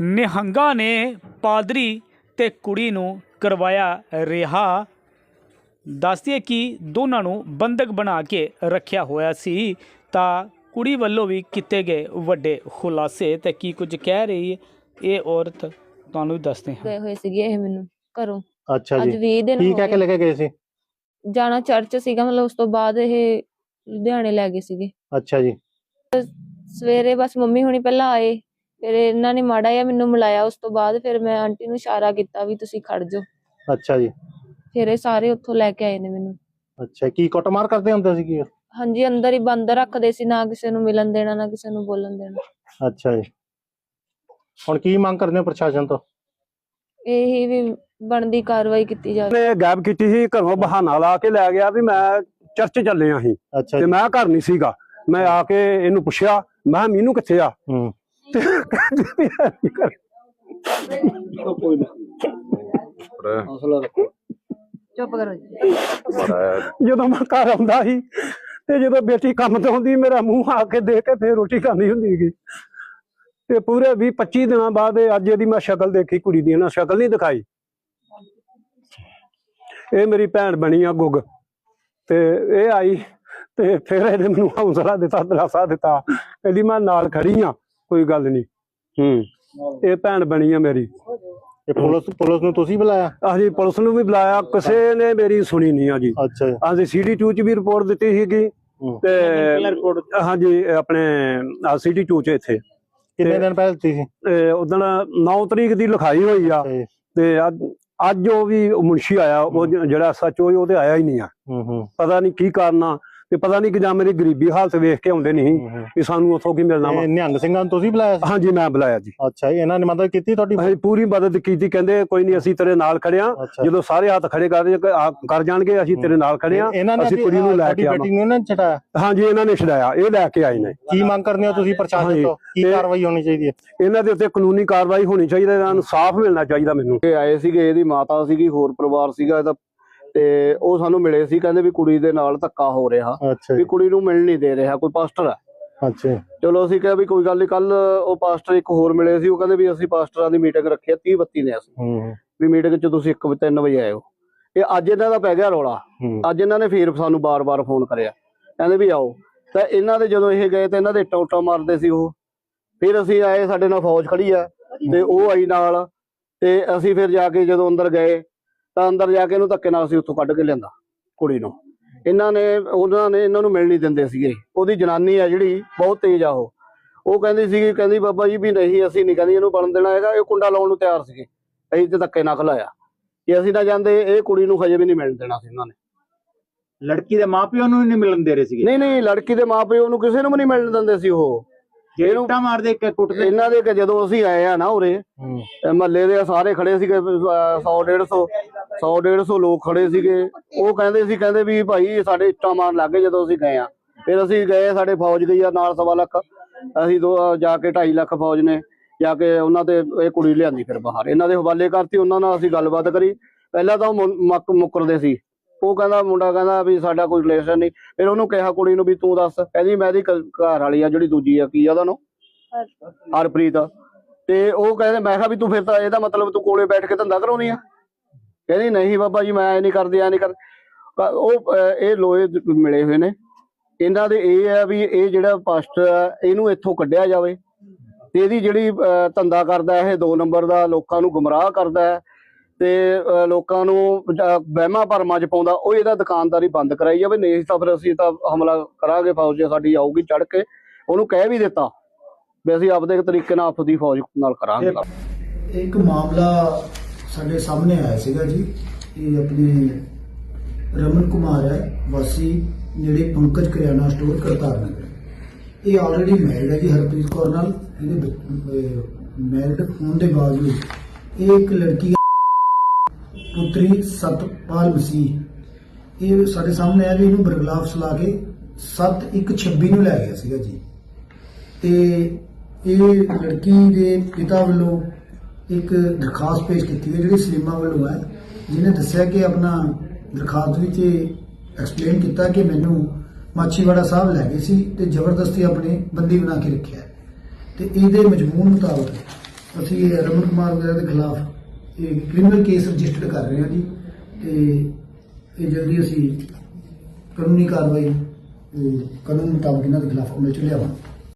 ਨਿਹੰਗਾਂ ਨੇ ਪਾਦਰੀ ਤੇ ਕੁੜੀ ਨੂੰ ਕਰਵਾਇਆ ਰਿਹਾ। ਦੱਸਦੀਏ ਕਿ ਦੋਨਾਂ ਨੂੰ ਬੰਦਕ ਬਣਾ ਕੇ ਰੱਖਿਆ ਹੋਇਆ ਸੀ ਤਾਂ ਕੁੜੀ ਵੱਲੋਂ ਵੀ ਕੀਤੇ ਗਏ ਵੱਡੇ ਖੁਲਾਸੇ ਤੇ ਕੀ ਕੁਝ ਕਹਿ ਰਹੀ ਹੈ ਇਹ ਔਰਤ ਤੁਹਾਨੂੰ ਦੱਸਦੇ ਹਾਂ। ਗਏ ਹੋਏ ਸੀਗੇ ਇਹ ਮੈਨੂੰ ਘਰੋਂ। ਅੱਛਾ ਅੱਜ ਜੀ 20 ਦਿਨ ਕੀ ਹੋ ਕਹਿ ਕੇ ਗਏ। ਲੈ ਕੇ ਗਏ ਸੀ? ਜਾਣਾ ਚਰਚ ਸੀਗਾ ਮਤਲਬ ਉਸ ਤੋਂ ਬਾਅਦ ਇਹ ਲੁਧਿਆਣੇ ਲੈ ਗਏ ਸੀਗੇ। ਅੱਛਾ ਜੀ। ਸਵੇਰੇ ਬਸ ਮੰਮੀ ਹੁਣੀ ਪਹਿਲਾਂ ਆਏ ਫਿਰ ਇਹਨਾਂ ਨੇ ਮਾੜਾ ਜਿਹਾ ਮੈਨੂੰ ਮਿਲਾਇਆ ਉਸ ਤੋਂ ਬਾਅਦ ਫਿਰ ਮੈਂ ਆਂਟੀ ਨੂੰ ਇਸ਼ਾਰਾ ਕੀਤਾ ਵੀ ਤੁਸੀਂ ਖੜ ਜਾਓ। ਅੱਛਾ ਜੀ। ਫਿਰ ਇਹ ਸਾਰੇ ਉੱਥੋਂ ਲੈ ਕੇ ਆਏ ਨੇ ਮੈਨੂੰ। ਅੱਛਾ ਕੀ ਕੁੱਟਮਾਰ ਕਰਦੇ ਹੁੰਦੇ ਸੀ ਕੀ ਹਾਂਜੀ ਅੰਦਰ ਹੀ ਬੰਦ ਰੱਖਦੇ ਸੀ ਨਾ ਕਿਸੇ ਨੂੰ ਮਿਲਣ ਦੇਣਾ ਨਾ ਕਿਸੇ ਨੂੰ ਬੋਲਣ ਦੇਣਾ। ਅੱਛਾ ਜੀ। ਹੁਣ ਕੀ ਮੰਗ ਕਰਦੇ ਹੋ ਪ੍ਰਸ਼ਾਸਨ ਤੋਂ? ਇਹੀ ਵੀ ਬਣਦੀ ਕਾਰਵਾਈ ਕੀਤੀ ਜਾਵੇ। ਨੇ ਗਾਇਬ ਕੀਤੀ ਸੀ ਘਰੋਂ ਬਹਾਨਾ ਲਾ ਕੇ ਲੈ ਗਿਆ ਵੀ ਮੈਂ ਚਰਚ ਚੱਲੇ ਆਂ ਸੀ ਅੱਛਾ ਤੇ ਜੀ। ਮੈਂ ਘਰ ਨਹੀਂ ਸੀਗਾ। ਮੈਂ ਆ ਕੇ ਇਹਨੂੰ ਪੁੱਛਿਆ ਮੈਂ ਕਿਹਾ ਮੀਨੂ ਕਿੱਥੇ ਆ? ਹੂੰ। ਚੁੱਪ ਕਰੋ ਜੀ। ਜਦੋਂ ਮੈਂ ਘਰ ਆਉਂਦਾ ਸੀ ਤੇ ਜਦੋਂ ਬੇਟੀ ਕੰਮ ਤੋਂ ਆਉਂਦੀ ਮੇਰਾ ਮੂੰਹ ਆ ਕੇ ਦੇਖ ਕੇ ਫੇਰ ਰੋਟੀ ਖਾਂਦੀ ਹੁੰਦੀ ਸੀ ਤੇ ਪੂਰੇ 20 25 ਦਿਨਾਂ ਬਾਅਦ ਅੱਜ ਇਹਦੀ ਮੈਂ ਸ਼ਕਲ ਦੇਖੀ ਕੁੜੀ ਦੀ ਨਾ ਸ਼ਕਲ ਨਹੀਂ ਦਿਖਾਈ। ਇਹ ਮੇਰੀ ਭੈਣ ਬਣੀ ਆ ਗੁੱਗ। ਤੇ ਇਹ ਆਈ ਤੇ ਫਿਰ ਇਹਨੇ ਮੈਨੂੰ ਹੌਸਲਾ ਦਿੱਤਾ ਦਿਲਾਸਾ ਦਿੱਤਾ। ਕਹਿੰਦੀ ਮੈਂ ਨਾਲ ਖੜੀ ਆ। ਕੋਈ ਗੱਲ ਨਹੀਂ। ਹੂੰ। ਇਹ ਭੈਣ ਬਣੀ ਆ ਮੇਰੀ। ਇਹ ਪੁਲਿਸ ਪੁਲਿਸ ਨੂੰ ਤੁਸੀਂ ਬੁਲਾਇਆ? ਅਸੀਂ ਪੁਲਿਸ ਨੂੰ ਵੀ ਬੁਲਾਇਆ। ਕਿਸੇ ਨੇ ਮੇਰੀ ਸੁਣੀ ਨਹੀਂ ਆ ਜੀ। ਅੱਛਾ ਜੀ। ਅਸੀਂ ਸੀਡੀ 2 ਚ ਵੀ ਰਿਪੋਰਟ ਦਿੱਤੀ ਸੀਗੀ। ਹੂੰ। ਤੇ ਹਾਂਜੀ ਆਪਣੇ ਸੀਡੀ 2 ਚ ਇੱਥੇ। ਕਿੰਨੇ ਦਿਨ ਪਹਿਲਾਂ ਦਿੱਤੀ ਸੀ? ਉਦੋਂ 9 ਤਰੀਕ ਦੀ ਲਿਖਾਈ ਹੋਈ ਆ। ਤੇ ਅੱਜ ਅੱਜ ਉਹ ਵੀ ਮੁਨਸ਼ੀ ਆਇਆ। ਉਹ ਜਿਹੜਾ ਸੱਚੋ ਉਹ ਤੇ ਆਇਆ ਹੀ ਨਹੀਂ ਆ। ਹੂੰ ਹੂੰ। ਪਤਾ ਨਹੀਂ ਕੀ ਕਾਰਨ ਆ। ਤੇ ਪਤਾ ਨਹੀਂ ਕਿ ਜਾਂ ਮੇਰੀ ਗਰੀਬੀ ਹਾਲਤ ਵੇਖ ਕੇ ਆਉਂਦੇ ਨਹੀਂ। ਕਿ ਸਾਨੂੰ ਉੱਥੋਂ ਕੀ ਮਿਲਣਾ ਵਾ। ਨਿਹੰਗ ਸਿੰਘਾਂ ਨੂੰ ਤੁਸੀਂ ਬੁਲਾਇਆ ਸੀ? ਹਾਂਜੀ ਮੈਂ ਬੁਲਾਇਆ ਜੀ। ਅੱਛਾ ਜੀ ਇਹਨਾਂ ਨੇ ਮਦਦ ਕੀਤੀ ਤੁਹਾਡੀ? ਅਸੀਂ ਪੂਰੀ ਮਦਦ ਕੀਤੀ ਕਹਿੰਦੇ ਕੋਈ ਨਹੀਂ ਅਸੀਂ ਤੇਰੇ ਨਾਲ ਖੜੇ ਆ ਅੱਛਾ। ਜਦੋਂ ਸਾਰੇ ਹੱਥ ਖੜੇ ਕਰ ਆ- ਕਰ ਜਾਣਗੇ ਅਸੀਂ ਤੇਰੇ ਨਾਲ ਖੜੇ ਆ ਅਸੀਂ ਕੁੜੀ ਨੂੰ ਲੈ ਕੇ ਬੇਟੀ ਨੂੰ ਇਹਨਾਂ ਨੇ ਛਡਾਇਆ? ਹਾਂਜੀ ਇਹਨਾਂ ਨੇ ਛਡਾਇਆ ਇਹ ਲੈ ਕੇ ਆਏ ਨੇ। ਕੀ ਮੰਗ ਕਰਦੇ ਹੋ ਤੁਸੀਂ ਪ੍ਰਸ਼ਾਸਨ। ਤੋਂ? ਕੀ ਕਾਰਵਾਈ ਹੋਣੀ ਚਾਹੀਦੀ ਹੈ? ਇਹਨਾਂ ਦੇ ਉੱਤੇ ਕਾਨੂੰਨੀ ਕਾਰਵਾਈ ਹੋਣੀ ਚਾਹੀਦੀ ਹੈ ਇਹਨਾਂ ਨੂੰ ਸਾਫ਼ ਮਿਲਣਾ ਚਾਹੀਦਾ ਮੈਨੂੰ। ਇਹ ਆਏ ਸੀਗੇ ਇਹਦੀ ਮਾਤਾ ਸੀਗੀ ਹੋਰ ਪਰਿਵਾਰ ਸੀਗਾ ਇਹਦਾ ਤੇ ਉਹ ਸਾਨੂੰ ਮਿਲੇ ਸੀ ਕਹਿੰਦੇ ਵੀ ਕੁੜੀ ਦੇ ਨਾਲ ਧੱਕਾ ਹੋ ਰਿਹਾ ਅੱਛਾ ਵੀ ਕੁੜੀ ਨੂੰ ਮਿਲ ਨਹੀਂ ਦੇ ਰਿਹਾ ਕੋਈ ਪਾਸਟਰ ਹੈ। ਅੱਛਾ। ਚਲੋ ਅਸੀਂ ਕਿਹਾ ਵੀ ਕੋਈ ਗੱਲ ਨਹੀਂ ਕੱਲ ਉਹ ਪਾਸਟਰ ਇੱਕ ਹੋਰ ਮਿਲੇ ਸੀ ਉਹ ਕਹਿੰਦੇ ਵੀ ਅਸੀਂ ਪਾਸਟਰਾਂ ਦੀ ਮੀਟਿੰਗ ਰੱਖੀ ਹੈ 30 32 ਨੇ ਅਸੀਂ। ਵੀ ਮੀਟਿੰਗ 'ਚ ਤੁਸੀਂ 1 3 ਵਜੇ ਆਇਓ। ਇਹ ਅੱਜ ਇਹਨਾਂ ਦਾ ਪੈ ਗਿਆ ਰੌਲਾ। ਅੱਜ ਇਹਨਾਂ ਨੇ ਫੇਰ ਸਾਨੂੰ ਬਾਰ-ਬਾਰ ਫੋਨ ਕਰਿਆ। ਕਹਿੰਦੇ ਵੀ ਆਓ। ਤਾਂ ਇਹਨਾਂ ਦੇ ਜਦੋਂ ਇਹ ਗਏ ਤੇ ਇਹਨਾਂ ਦੇ ਟੌਟਾ ਮਾਰਦੇ ਸੀ ਉਹ। ਫਿਰ ਅਸੀਂ ਆਏ ਸਾਡੇ ਨਾਲ ਫੌਜ ਖੜੀ ਆ ਤੇ ਉਹ ਆਈ ਨਾਲ। ਤੇ ਅਸੀਂ ਫਿਰ ਜਾ ਕੇ ਜਦੋਂ ਅੰਦਰ ਗਏ ਤਾਂ ਅੰਦਰ ਜਾ ਕੇ ਇਹਨੂੰ ਧੱਕੇ ਨਾਲ ਅਸੀਂ ਉੱਥੋਂ ਕੱਢ ਕੇ ਲਿਆਂਦਾ ਕੁੜੀ ਨੂੰ। ਇਹਨਾਂ ਨੇ ਉਹਨਾਂ ਨੇ ਇਹਨਾਂ ਨੂੰ ਮਿਲ ਨਹੀਂ ਦਿੰਦੇ ਸੀਗੇ। ਉਹਦੀ ਜਨਾਨੀ ਆ ਜਿਹੜੀ ਬਹੁਤ ਤੇਜ਼ ਆ ਉਹ। ਉਹ ਕਹਿੰਦੀ ਸੀਗੀ ਕਹਿੰਦੀ ਬਾਬਾ ਜੀ ਵੀ ਨਹੀਂ ਅਸੀਂ ਨਹੀਂ ਕਹਿੰਦੀ ਇਹਨੂੰ ਬਣਨ ਦੇਣਾ ਹੈਗਾ। ਇਹ ਕੁੰਡਾ ਲਾਉਣ ਨੂੰ ਤਿਆਰ ਸੀਗੇ। ਅਸੀਂ ਤੇ ਧੱਕੇ ਨਾਲ ਖਲਾਇਆ। ਕਿ ਅਸੀਂ ਨਾ ਜਾਂਦੇ ਇਹ ਕੁੜੀ ਨੂੰ ਹਜੇ ਵੀ ਨਹੀਂ ਮਿਲਣ ਦੇਣਾ ਸੀ ਇਹਨਾਂ ਨੇ। ਲੜਕੀ ਦੇ ਮਾਪਿਆਂ ਨੂੰ ਨਹੀਂ ਮਿਲਣ ਦੇ ਰਹੇ ਸੀਗੇ? ਨਹੀਂ ਨਹੀਂ ਲੜਕੀ ਦੇ ਮਾਪਿਓ ਨੂੰ ਕਿਸੇ ਨੂੰ ਵੀ ਨਹੀਂ ਮਿਲਣ ਦਿੰਦੇ ਸੀ ਉਹ। ਜੇਟਾ ਮਾਰਦੇ ਕਿ ਕੁੱਟਦੇ? ਇਹਨਾਂ ਦੇ ਕਿ ਜਦੋਂ ਅਸੀਂ ਆਏ ਆ ਨਾ ਉਰੇ ਮਹੱਲੇ ਦੇ ਸਾਰੇ ਖੜੇ ਸੀਗੇ 100 150 100 150 ਲੋਕ ਖੜੇ ਸੀਗੇ। ਉਹ ਕਹਿੰਦੇ ਸੀ ਕਹਿੰਦੇ ਵੀ ਭਾਈ ਸਾਡੇ ਇੱਟਾਂ ਮਾਰਨ ਲੱਗੇ ਜਦੋਂ ਅਸੀਂ ਗਏ ਆ ਫਿਰ ਅਸੀਂ ਗਏ ਸਾਡੇ ਫੌਜ ਗਈ ਆ ਨਾਲ ਸਵਾ ਲੱਖ। ਅਸੀਂ ਦੋ ਜਾ ਕੇ 2.5 ਲੱਖ ਫੌਜ ਨੇ ਜਾ ਕੇ ਉਹਨਾਂ ਤੇ ਇਹ ਕੁੜੀ ਲਿਆਂਦੀ ਫਿਰ ਬਾਹਰ। ਇਹਨਾਂ ਦੇ ਹਵਾਲੇ ਕਰਤੀ ਉਹਨਾਂ ਨਾਲ ਅਸੀਂ ਗੱਲਬਾਤ ਕਰੀ। ਪਹਿਲਾਂ ਤਾਂ ਉਹ ਮੁੱਕਰਦੇ ਸੀ। ਉਹ ਕਹਿੰਦਾ ਮੁੰਡਾ ਕਹਿੰਦਾ ਵੀ ਸਾਡਾ ਕੋਈ ਰਿਲੇਸ਼ਨ ਨਹੀਂ। ਫਿਰ ਉਹਨੂੰ ਕਿਹਾ ਕੁੜੀ ਨੂੰ ਵੀ ਤੂੰ ਦੱਸ। ਕਹਿੰਦੀ ਮੈਂ ਇਹਦੀ ਘ- ਘਰ ਵਾਲੀ ਆ ਜਿਹੜੀ ਦੂਜੀ ਆ। ਕੀ ਆ ਉਹਦਾ ਨਾਂ? ਹਰਪ੍ਰੀਤ। ਤੇ ਉਹ ਕਹਿੰਦੇ ਮੈਂ ਕਿਹਾ ਵੀ ਤੂੰ ਫਿਰ ਤਾਂ ਇਹਦਾ ਮਤਲਬ ਤੂੰ ਕੋਲੇ ਬੈਠ ਕੇ ਧੰਦਾ ਕਰਾਉਣੀ ਆ। ਕਹਿੰਦੀ, ਨਹੀਂ ਬਾਬਾ ਜੀ, ਮੈਂ ਇਹ ਨਹੀਂ ਕਰਦੀ, ਐ ਨਹੀਂ ਕਰ ਉਹ ਇਹ ਲੋਏ ਮਿਲੇ ਹੋਏ ਨੇ। ਇਹਨਾਂ ਦੇ ਇਹ ਹੈ ਵੀ ਇਹ ਜਿਹੜਾ ਪਾਸਟਰ ਆ, ਇਹਨੂੰ ਇੱਥੋਂ ਕੱਢਿਆ ਜਾਵੇ ਤੇ ਇਹਦੀ ਜਿਹੜੀ ਧੰਦਾ ਕਰਦਾ, ਇਹ ਦੋ ਨੰਬਰ ਦਾ ਲੋਕਾਂ ਨੂੰ ਗੁੰਮਰਾਹ ਕਰਦਾ ਹੈ ਤੇ ਲੋਕਾਂ ਨੂੰ ਵਹਿਮਾਂ ਭਰਮਾਂ ਚ ਪਾਉਂਦਾ, ਉਹ ਇਹਦਾ ਦੁਕਾਨਦਾਰੀ ਬੰਦ ਕਰਾਈ ਜਾਵੇ। ਨਹੀਂ ਤਾਂ ਫਿਰ ਅਸੀਂ ਤਾਂ ਹਮਲਾ ਕਰਾਂਗੇ, ਫੌਜ ਸਾਡੀ ਆਊਗੀ ਚੜ ਕੇ। ਉਹਨੂੰ ਕਹਿ ਵੀ ਦਿੱਤਾ ਵੀ ਅਸੀਂ ਆਪਦੇ ਤਰੀਕੇ ਨਾਲ ਆਪਦੀ ਫੌਜ ਨਾਲ ਕਰਾਂਗੇ। ਇੱਕ ਮਾਮਲਾ ਸਾਡੇ ਸਾਹਮਣੇ ਆਇਆ ਸੀਗਾ ਜੀ। ਇਹ ਆਪਣੇ ਰਮਨ ਕੁਮਾਰ ਹੈ, ਵਾਸੀ ਜਿਹੜੇ ਪੰਕਜ ਕਰਿਆਨਾ ਸਟੋਰ ਕਰਤਾਰ ਨਗਰ। ਇਹ ਆਲਰੇਡੀ ਮੈਰਿਡ ਹੈ ਜੀ ਹਰਪ੍ਰੀਤ ਕੌਰ ਨਾਲ। ਇਹਦੇ ਮੈਰਿਡ ਹੋਣ ਦੇ ਬਾਵਜੂਦ ਇਹ ਇੱਕ ਲੜਕੀ ਪੁੱਤਰੀ ਸਤਪਾਲ ਮਸੀਹ। ਇਹ ਸਾਡੇ ਸਾਹਮਣੇ ਆ ਵੀ ਇਹਨੂੰ ਬਰਗਲਾਫ ਸਲਾ ਕੇ 7126 ਨੂੰ ਲੈ ਗਿਆ ਸੀਗਾ ਜੀ। ਤੇ ਇਹ ਲੜਕੀ ਦੇ ਪਿਤਾ ਵੱਲੋਂ ਇੱਕ ਦਰਖਾਸਤ ਪੇਸ਼ ਕੀਤੀ ਹੈ, ਜਿਹੜੀ ਸਲੀਮਾ ਵੱਲੋਂ ਹੈ, ਜਿਹਨੇ ਦੱਸਿਆ ਕਿ ਆਪਣਾ ਦਰਖਾਸਤ ਵਿੱਚ ਐਕਸਪਲੇਨ ਕੀਤਾ ਕਿ ਮੈਨੂੰ ਮਾਛੀਵਾੜਾ ਸਾਹਿਬ ਲੈ ਗਏ ਸੀ ਤੇ ਜ਼ਬਰਦਸਤੀ ਆਪਣੇ ਬੰਦੀ ਬਣਾ ਕੇ ਰੱਖਿਆ ਹੈ। ਤੇ ਇਹਦੇ ਮਜਮੂਨ ਮੁਤਾਬਕ ਅਸੀਂ ਰਮਨ ਕੁਮਾਰ ਵਗੈਰਾ ਦੇ ਖਿਲਾਫ ਇਹ ਕ੍ਰਿਮੀਨਲ ਕੇਸ ਰਜਿਸਟਰਡ ਕਰ ਰਹੇ ਹਾਂ ਜੀ ਤੇ ਇਹ ਜਲਦੀ ਅਸੀਂ ਕਾਨੂੰਨੀ ਕਾਰਵਾਈ ਕਾਨੂੰਨ ਮੁਤਾਬਕ ਇਹਨਾਂ ਦੇ ਖਿਲਾਫ ਅਮਲ ਚ ਲਿਆਵਾਂਗੇ